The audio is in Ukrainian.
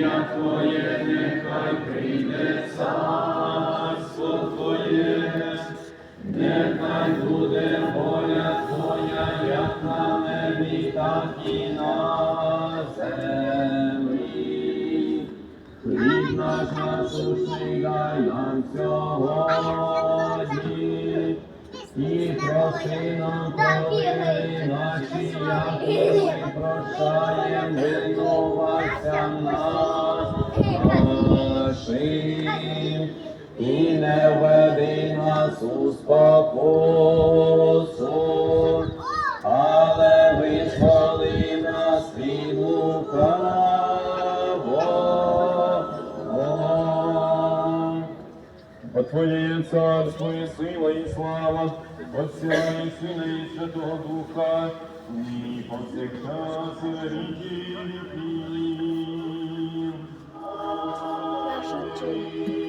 Твоє, нехай прийде царство Твоє, нехай буде воля Твоя, як на небі, так і на землі. Хліб наш насущний дай нам сьогодні, і прости нам провини наші, як ми прощаємо винуватцям нашим. Не введи нас у спокусу, але визволи нас від лукавого. Бо Твоє є царство і сила і слава, Отця і Сина і Святого Духа, і повсякчас і на віки віків. Наша честь.